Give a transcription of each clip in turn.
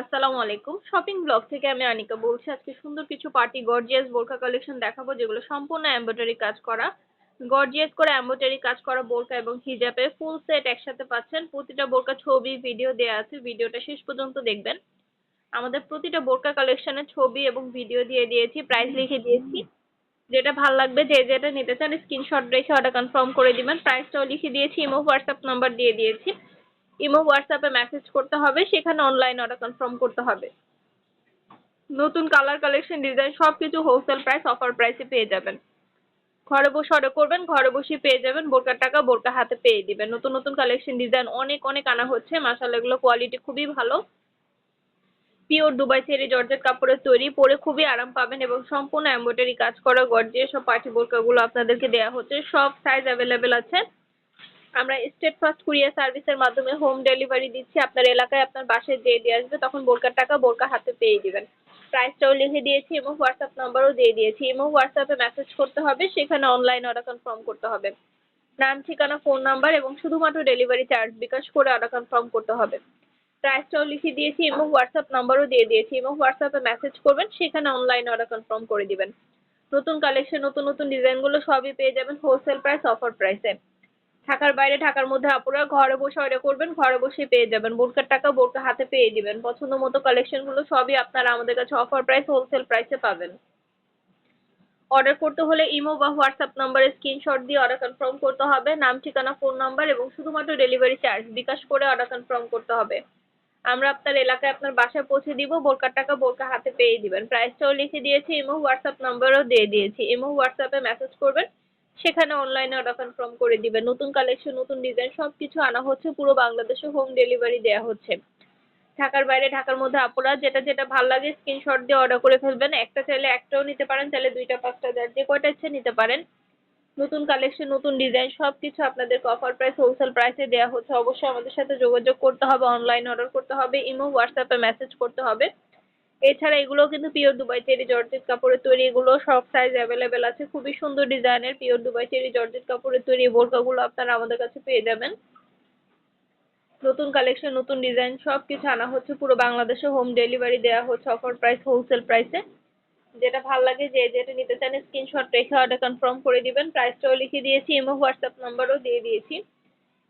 আসসালামু আলাইকুম। Shopping blog থেকে আমি আনিকা বলছি, আজকে সুন্দর কিছু পার্টি গর্জিয়াস বোরকা কালেকশন দেখাবো, যেগুলো সম্পূর্ণ এমব্রয়ডারি কাজ করা। গর্জিয়াস করে এমব্রয়ডারি কাজ করা বোরকা এবং হিজাবে ফুল সেট একসাথে পাচ্ছেন। প্রতিটা বোরকা ছবি ভিডিও দেয়া আছে। ভিডিওটা শেষ পর্যন্ত দেখবেন। আমাদের প্রতিটা বোরকা কালেকশনের ছবি এবং ভিডিও দিয়ে দিয়েছি প্রাইস লিখে দিয়েছি। যেটা ভালো লাগবে, যে যেটা নিতে চান স্ক্রিনশট রেখে অর্ডার কনফার্ম করে দিবেন। প্রাইসটাও লিখে দিয়েছি ইমো হোয়াটসঅ্যাপ নাম্বার দিয়ে দিয়েছি। ইমো হোয়াটসঅ্যাপে মেসেজ করতে হবে, সেখানে অনলাইন অর্ডার কনফার্ম করতে হবে। নতুন কালার কালেকশন ডিজাইন সব কিছু হোলসেল প্রাইস অফার প্রাইসে পেয়ে যাবেন। ঘরে বসে অর্ডার করবেন, ঘরে বসে পেয়ে যাবেন, বোরকার টাকা বোরকা হাতে পেয়ে দিবেন। নতুন নতুন কালেকশন ডিজাইন অনেক অনেক আনা হচ্ছে। মাসাল্লাহ এগুলো কোয়ালিটি খুবই ভালো। পিওর দুবাই চেরি জর্জেট কাপড়ের তৈরি, পরে খুবই আরাম পাবেন এবং সম্পূর্ণ এমব্রয়ডারি কাজ করা গর্জিয়াস সব পার্টি বোরকাগুলো আপনাদেরকে দেওয়া হচ্ছে। সব সাইজ অ্যাভেলেবেল আছে। আমরা স্টেট ফার্স্ট কুরিয়ার সার্ভিসের মাধ্যমে হোম ডেলিভারি দিচ্ছি। আপনার এলাকায় আপনার বাসায় যেয়ে দিয়ে আসবে, তখন বোরকার টাকা বোরকা হাতে পেয়ে দিবেন প্রাইসটাও লিখে দিয়েছি এবং হোয়াটসঅ্যাপ নাম্বারও দিয়ে দিয়েছি এবং হোয়াটসঅ্যাপে মেসেজ করতে হবে, সেখানে অনলাইন অর্ডার কনফার্ম করতে হবে। নাম, ঠিকানা ফোন নাম্বার এবং শুধুমাত্র ডেলিভারি চার্জ বিকাশ করে অর্ডার কনফার্ম করতে হবে। প্রাইসটাও লিখে দিয়েছি এবং হোয়াটসঅ্যাপ নাম্বারও দিয়ে দিয়েছি এবং হোয়াটসঅ্যাপে মেসেজ করবেন, সেখানে অনলাইন অর্ডার কনফার্ম করে দিবেন। নতুন কালেকশন নতুন নতুন ডিজাইনগুলো সবই পেয়ে যাবেন হোলসেল প্রাইস অফার প্রাইসে ঢাকার বাইরে, ঢাকার মধ্যে আপনারা ঘরে বসে অর্ডার করবেন, ঘরে বসে পেয়ে যাবেন। বোরকার টাকা বোরকা হাতে পেয়ে দিবেন। পছন্দ মতো কালেকশনগুলো সবই আপনারা আমাদের কাছে অফার প্রাইস হোলসেল প্রাইসে পাবেন। অর্ডার করতে হলে ইমো বা হোয়াটসঅ্যাপ নাম্বারে স্ক্রিনশট দিয়ে অর্ডার কনফার্ম করতে হবে। নাম, ঠিকানা ফোন নাম্বার এবং শুধুমাত্র ডেলিভারি চার্জ বিকাশ করে অর্ডার কনফার্ম করতে হবে। আমরা আপনার এলাকায় আপনার বাসায় পৌঁছে দিব, বোরকার টাকা বোরকা হাতে পেয়ে দিবেন। প্রাইসটাও লিখে দিয়েছি, ইমো, হোয়াটসঅ্যাপ নাম্বারও দিয়ে দিয়েছি। ইমো, হোয়াটসঅ্যাপে মেসেজ করবেন সেখানে অনলাইনে অর্ডার কনফার্ম করে দিবেন নতুন কালেকশন নতুন ডিজাইন সব কিছু আনা হচ্ছে, পুরো বাংলাদেশে হোম ডেলিভারি দেওয়া হচ্ছে। ঢাকার বাইরে, ঢাকার মধ্যে আপনারা যেটা যেটা ভালো লাগে স্ক্রিনশট দিয়ে অর্ডার করে ফেলবেন। একটা চাইলে একটাও নিতে পারেন, চাইলে দুইটা, পাঁচটা, যার যে কয়টা ইচ্ছে নিতে পারেন। নতুন কালেকশন নতুন ডিজাইন সব কিছু আপনাদেরকে অফার প্রাইস হোলসেল প্রাইসে দেওয়া হচ্ছে। অবশ্যই আমাদের সাথে যোগাযোগ করতে হবে অনলাইন অর্ডার করতে হবে, ইমো হোয়াটসঅ্যাপে মেসেজ করতে হবে। এছাড়া এগুলো কিন্তু পিওর দুবাই চেরি জর্জেট কাপড়ের তৈরি, এগুলো সব সাইজ অ্যাভেলেবেল আছে। খুবই সুন্দর ডিজাইনের পিওর দুবাই চেরি জর্জেট কাপড়ের তৈরি বোরকাগুলো আপনারা আমাদের কাছে পেয়ে যাবেন। নতুন কালেকশন নতুন ডিজাইন সব কিছু আনা হচ্ছে। পুরো বাংলাদেশে হোম ডেলিভারি দেওয়া হচ্ছে অফার প্রাইস হোলসেল প্রাইসে যেটা ভালো লাগে যে যেটা নিতে চান স্ক্রিনশট রেখে অর্ডার কনফার্ম করে দিবেন। প্রাইসটাও লিখে দিয়েছি ইমো হোয়াটসঅ্যাপ নাম্বারও দিয়ে দিয়েছি।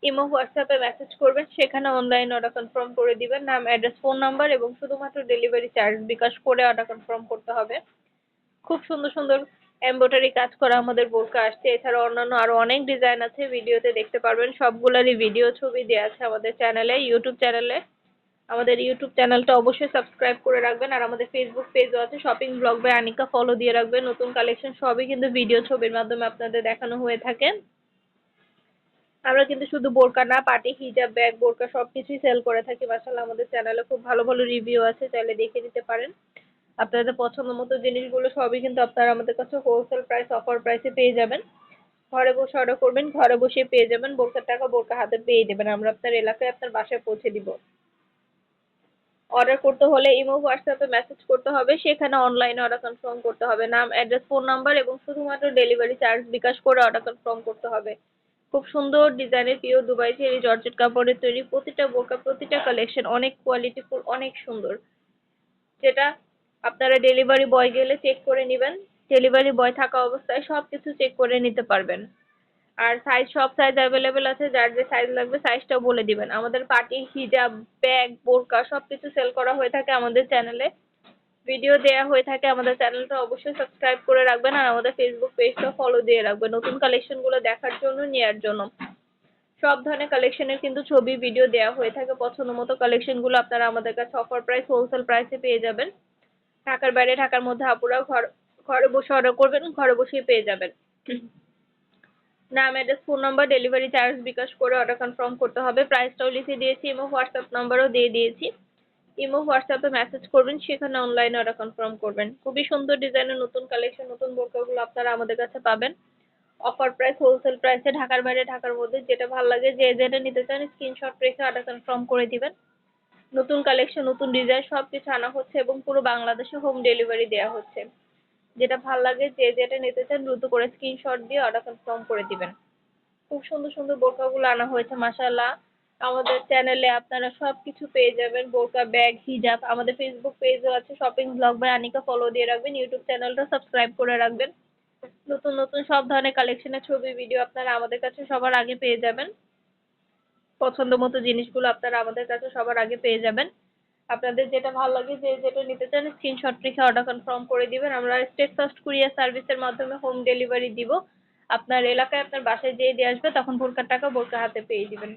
ইমো, হোয়াটসঅ্যাপে মেসেজ করবেন, সেখানে অনলাইন অর্ডার কনফার্ম করে দিবেন। নাম অ্যাড্রেস ফোন নাম্বার এবং শুধুমাত্র ডেলিভারি চার্জ বিকাশ করে অর্ডার কনফার্ম করতে হবে। খুব সুন্দর সুন্দর এমব্রয়ডারি কাজ করা আমাদের বোরকা আসছে। এছাড়া অন্যান্য আরও অনেক ডিজাইন আছে। ভিডিওতে দেখতে পারবেন। সবগুলোরই ভিডিও ছবি দেওয়া আছে আমাদের চ্যানেলে ইউটিউব চ্যানেলে আমাদের ইউটিউব চ্যানেলটা অবশ্যই সাবস্ক্রাইব করে রাখবেন। আর আমাদের ফেসবুক পেজও আছে। Shopping blog by Anika follow দিয়ে রাখবেন। নতুন কালেকশন সবই কিন্তু ভিডিও ছবির মাধ্যমে আপনাদের দেখানো হয়ে থাকে। আমরা কিন্তু শুধু বোরকা না পার্টি হিজাব, ব্যাগ, বোরকা সব কিছুই সেল করে থাকি। মাসাল্লাহ আমাদের চ্যানেলে খুব ভালো ভালো রিভিউ আছে, চাইলে দেখে নিতে পারেন। আপনাদের পছন্দ মতো জিনিসগুলো সবই কিন্তু আপনারা আমাদের কাছে হোলসেল প্রাইস অফার প্রাইসে পেয়ে যাবেন। ঘরে বসে অর্ডার করবেন, ঘরে বসে পেয়ে যাবেন, বোরকার টাকা বোরকা হাতে পেয়ে দেবেন। আমরা আপনার এলাকায় আপনার বাসায় পৌঁছে দিব। অর্ডার করতে হলে ইমো, হোয়াটসঅ্যাপে মেসেজ করতে হবে, সেখানে অনলাইনে অর্ডার কনফার্ম করতে হবে। নাম অ্যাড্রেস ফোন নাম্বার এবং শুধুমাত্র ডেলিভারি চার্জ বিকাশ করে অর্ডার কনফার্ম করতে হবে। খুব সুন্দর ডিজাইনের পিওর দুবাই চেরি জর্জেট কাপড়ের তৈরি। প্রতিটা বোরকা, প্রতিটা কালেকশন অনেক কোয়ালিটিফুল অনেক সুন্দর। যেটা আপনারা ডেলিভারি বয় গেলে চেক করে নেবেন। ডেলিভারি বয় থাকা অবস্থায় সব কিছু চেক করে নিতে পারবেন। আর সাইজ সব সাইজ অ্যাভেলেবেল আছে। যার যে সাইজ লাগবে সাইজটাও বলে দিবেন। আমাদের পার্টি হিজাব ব্যাগ বোরকা সব কিছু সেল করা হয়ে থাকে আমাদের চ্যানেলে ভিডিও দেওয়া হয়ে থাকে, আমাদের চ্যানেলটা অবশ্যই সাবস্ক্রাইব করে রাখবেন আর আমাদের ফেসবুক পেজটা ফলো দিয়ে রাখবেন। নতুন কালেকশনগুলো দেখার জন্য নেওয়ার জন্য। সব ধরনের কালেকশনের কিন্তু ছবি ভিডিও দেওয়া হয়ে থাকে। পছন্দ মতো কালেকশনগুলো আপনারা আমাদের কাছে অফার প্রাইস হোলসেল প্রাইসে পেয়ে যাবেন। ঢাকার বাইরে, ঢাকার মধ্যে আপুরা ঘর, ঘরে বসে অর্ডার করবেন, ঘরে বসেই পেয়ে যাবেন। নাম address phone number delivery charge bKash করে অর্ডার কনফার্ম করতে হবে। প্রাইসটাও লিখে দিয়েছি এবং হোয়াটসঅ্যাপ নাম্বারও দিয়ে দিয়েছি। ইমো, হোয়াটসঅ্যাপে মেসেজ করবেন, সেখানে অনলাইনে অর্ডার কনফার্ম করবেন। খুবই সুন্দর ডিজাইনের নতুন কালেকশন নতুন বোরকাগুলো আপনারা আমাদের কাছে পাবেন। অফার প্রাইস হোলসেল প্রাইসে ঢাকার বাইরে, ঢাকার মধ্যে যেটা ভালো লাগে, যে যেটা নিতে চান স্ক্রিনশট রেখে অর্ডার কনফার্ম করে দিবেন। নতুন কালেকশন নতুন ডিজাইন সব কিছু আনা হচ্ছে এবং পুরো বাংলাদেশে হোম ডেলিভারি দেওয়া হচ্ছে। যেটা ভালো লাগে, যে যেটা নিতে চান, দ্রুত করে স্ক্রিনশট দিয়ে অর্ডার কনফার্ম করে দিবেন। খুব সুন্দর সুন্দর বোরকাগুলো আনা হয়েছে মাসাল্লাহ আমাদের চ্যানেলে আপনারা সবকিছু পেয়ে যাবেন। বোরকা, ব্যাগ, হিজাব, আমাদের ফেসবুক পেজও আছে shopping blog by Anika follow দিয়ে রাখবেন ইউটিউব চ্যানেলটা সাবস্ক্রাইব করে রাখবেন। নতুন নতুন সব ধরনের কালেকশনের ছবি ভিডিও আপনারা আমাদের কাছে সবার আগে পেয়ে যাবেন। পছন্দ মতো জিনিসগুলো আপনারা আমাদের কাছে সবার আগে পেয়ে যাবেন। আপনাদের যেটা ভালো লাগে, যে যেটা নিতে চান স্ক্রিনশট রেখে অর্ডার কনফার্ম করে দিবেন। আমরা স্টেট ফার্স্ট কুরিয়ার সার্ভিসের মাধ্যমে হোম ডেলিভারি দিব। আপনার এলাকায় আপনার বাসায় যেয়ে দিয়ে আসবে, তখন বোরকার টাকা বোরকা হাতে পেয়ে দিবেন।